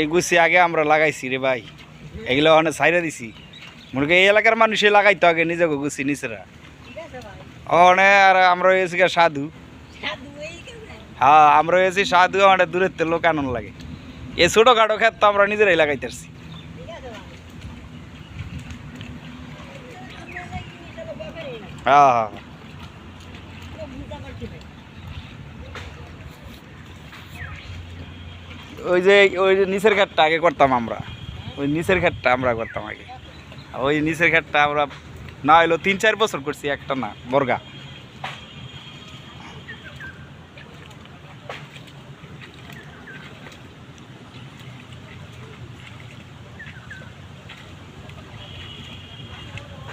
এই গুছি আগে আমরা লাগাইছি রে ভাই। এগুলো অনেক সাইরা দিছি। মনে এই এলাকার মানুষে লাগাইতো আগে নিজেকে গুছি নিচেরা অনে আর আমরা গিয়া সাধু। হ্যাঁ আমরা হয়েছি সাধু আমাদের দূরের থেকে লোক আনন্দ লাগে। এই ছোটোখাটো ক্ষেত তো আমরা নিজেরাই লাগাইতেছি হ্যাঁ হ্যাঁ। ওই যে ওই যে নিচের ঘাটটা আগে করতাম আমরা। ওই নিচের ঘাটটা আমরা করতাম আগে। ওই নিচের ঘাটটা আমরা না হইল তিন চার বছর করছি একটা না, বর্গা।